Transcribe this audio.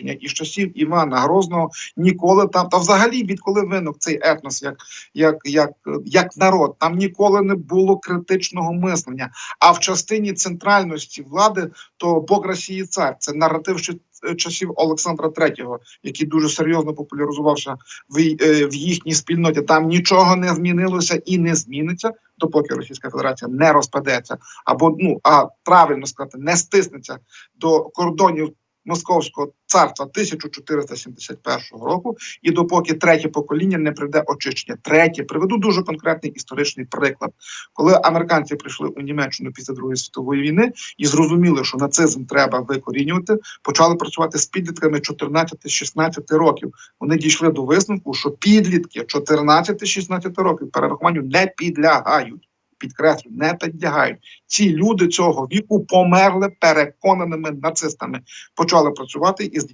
І з часів Івана Грозного ніколи там, та взагалі відколи виник цей етнос, як, як, як, як народ, там ніколи не було критичного мислення. А в частині центральності влади, то Бог Росії цар. Це наратив ще е, часів Олександра III, який дуже серйозно популяризувався в, е, в їхній спільноті. Там нічого не змінилося і не зміниться, допоки Російська Федерація не розпадеться, або ну а правильно сказати, не стиснеться до кордонів. Московського царства 1471 року, і допоки третє покоління не прийде очищення. Третє приведу дуже конкретний історичний приклад. Коли американці прийшли у Німеччину після Другої світової війни і зрозуміли, що нацизм треба викорінювати, почали працювати з підлітками 14-16 років. Вони дійшли до висновку, що підлітки 14-16 років перерахуванню не підлягають. Підкреслю, не підлягають. Ці люди цього віку померли переконаними нацистами. Почали працювати із